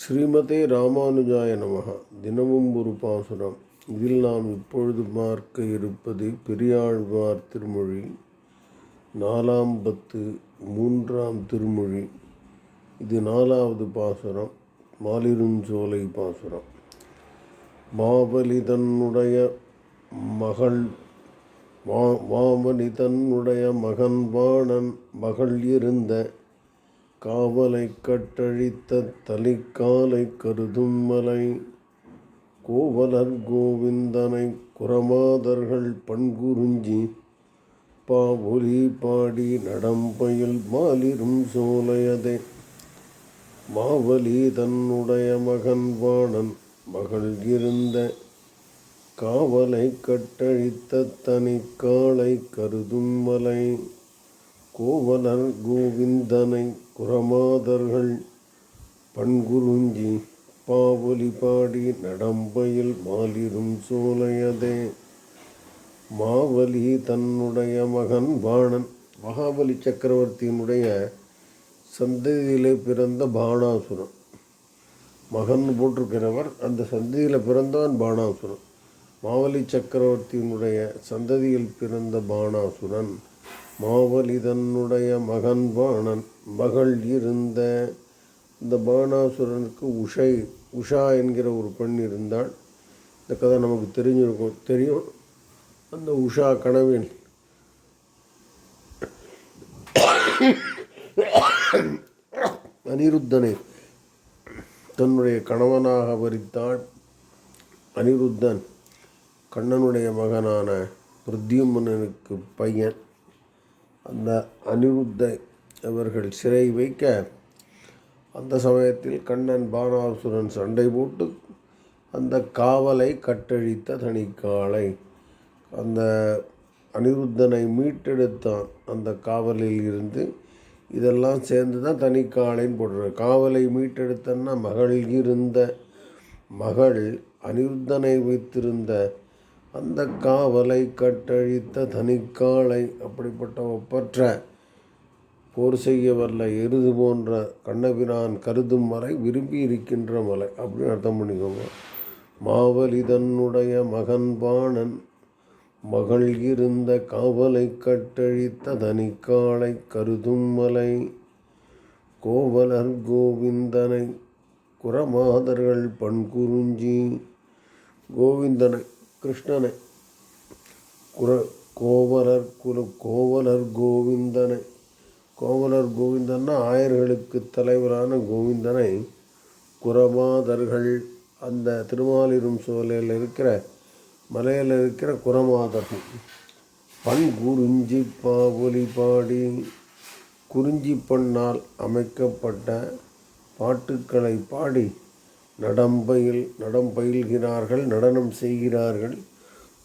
ஸ்ரீமதே ராமானுஜாய நமக தினமும் ஒரு பாசுரம். இதில் நாம் இப்பொழுது பார்க்க இருப்பது பெரியாழ்வார் திருமொழி. நாலாம் பத்து மூன்றாம் திருமொழி. இது நாலாவது பாசுரம். மாலிருஞ்சோலை பாசுரம். மாபலிதன்னுடைய மகள் மா மாமலி தன்னுடைய மகன் வாணன் மகள் இருந்த காவலை கட்டழித்த தலிக்காலை கருதும் மலை. கோவலர் கோவிந்தனை குரமாதர்கள் பண்குறிஞ்சி. பாவொலி பாடி நடம்பயில் மாலிரும் சோலையதே. மாவலி தன்னுடைய மகன் வாணன் மகள் இருந்த. காவலை கட்டழித்த தனிக்காலை கருதும் மலை. கோவலர் கோவிந்தனை குரமாதர்கள் பண்குருஞ்சி பாவொலி பாடி நடம்பையில் மாலிரும் சோலையதே. மாவலி தன்னுடைய மகன் பாணன் மகாபலி சக்கரவர்த்தியினுடைய சந்ததியிலே பிறந்த பாணாசுரன். மகன் போட்டிருக்கிறவர் அந்த சந்ததியில் பிறந்தவன் பாணாசுரன். மாவலி சக்கரவர்த்தியினுடைய சந்ததியில் பிறந்த பாணாசுரன். மாவலி தன்னுடைய மகன் பாணன் மகள் இருந்த. இந்த பாணாசுரனுக்கு உஷை உஷா என்கிற ஒரு பெண் இருந்தாள். இந்த கதை நமக்கு தெரிஞ்சிருக்கும் தெரியும். அந்த உஷா கனவில் அனிருத்தனை தன்னுடைய கணவனாக வரித்தாள். அனிருத்தன் கண்ணனுடைய மகனான பிரத்யுமனனுக்கு பையன். அந்த அனிருத்தை அவர்கள் சிறை வைக்க அந்த சமயத்தில் கண்ணன் பானாசுரன் சண்டை போட்டு அந்த காவலை கட்டழித்த தனிக்காலை அந்த அனிருத்தனை மீட்டெடுத்தான் அந்த காவலில் இருந்து இதெல்லாம் சேர்ந்து தான் தனிக்காலைன்னு போடுற காவலை மீட்டெடுத்தன்னா மகள் இருந்த மகள் அனிருத்தனை வைத்திருந்த அந்த காவலை கட்டழித்த தனிக்காலை அப்படிப்பட்ட ஒப்பற்ற போர் செய்ய வரல எருது போன்ற கண்ணபிரான் கருதும் மலை விரும்பி இருக்கின்ற மலை. அப்படின்னு அர்த்தம் பண்ணிக்கோங்க. மாவலி தன்னுடைய மகன் பாணன் மகள் இருந்த காவலை கட்டழித்த தனிக்காலை கருதும் மலை. கோவலர் கோவிந்தனை குரமாதர்கள் பண்குறிஞ்சி கோவிந்தனை கிருஷ்ணனை குர கோவலர் குரு கோவலர் கோவிந்தனை கோவலர் கோவிந்தன்னா ஆயர்களுக்கு தலைவரான கோவிந்தனை குரமாதர்கள் அந்த திருமாலிரும் சோலையில் இருக்கிற மலையில் இருக்கிற குரமாதர்கள் பண் குறிஞ்சி பாவொலி பாடி குறிஞ்சி பண்ணால் அமைக்கப்பட்ட பாட்டுக்களை பாடி நடம்பயில் நடம் பயில்கிறார்கள் நடனம் செய்கிறார்கள்.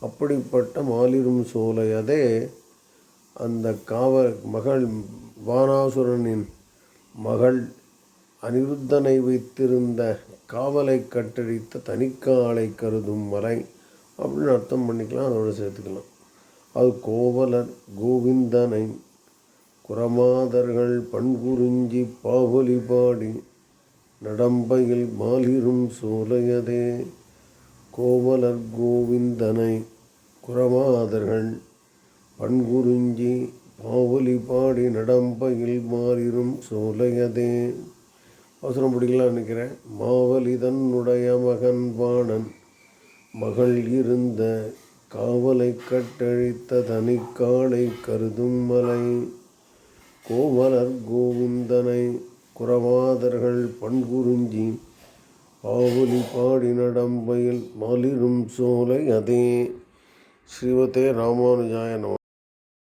அப்படிப்பட்ட மாலிரும் சோலை அதே அந்த காவல் மகள் வானாசுரனின் மகள் அனிருத்தனை வைத்திருந்த காவலை கட்டழித்த தனிக்காலை கருதும் மலை அப்படின்னு அர்த்தம் பண்ணிக்கலாம் அதோடு சேர்த்துக்கலாம். அது கோவலர் கோவிந்தனை குரமாதர்கள் பண்புறிஞ்சி பாவொலி பாடி நடம்பையில் மாலிரும் சோலையதே. கோவலர் கோவிந்தனை குரமாதர்கள் பண்குறிஞ்சி பாவலி பாடி நடம்பையில் மாலிரும் சோலையதே. அவசரம் பிடிக்கலாம் நினைக்கிறேன். மாவலி தன்னுடைய மகன் பாணன் மகள் இருந்த காவலை கட்டழித்த தனிக்காளை கருதும் மலை. கோவலர் கோவிந்தனை குரவாதர்கள் பண்குறிஞ்சி பாவலி பாடி நடம்பயில் மலிரும் சோலை அதே. ஸ்ரீமதே ராமானுஜாய நம.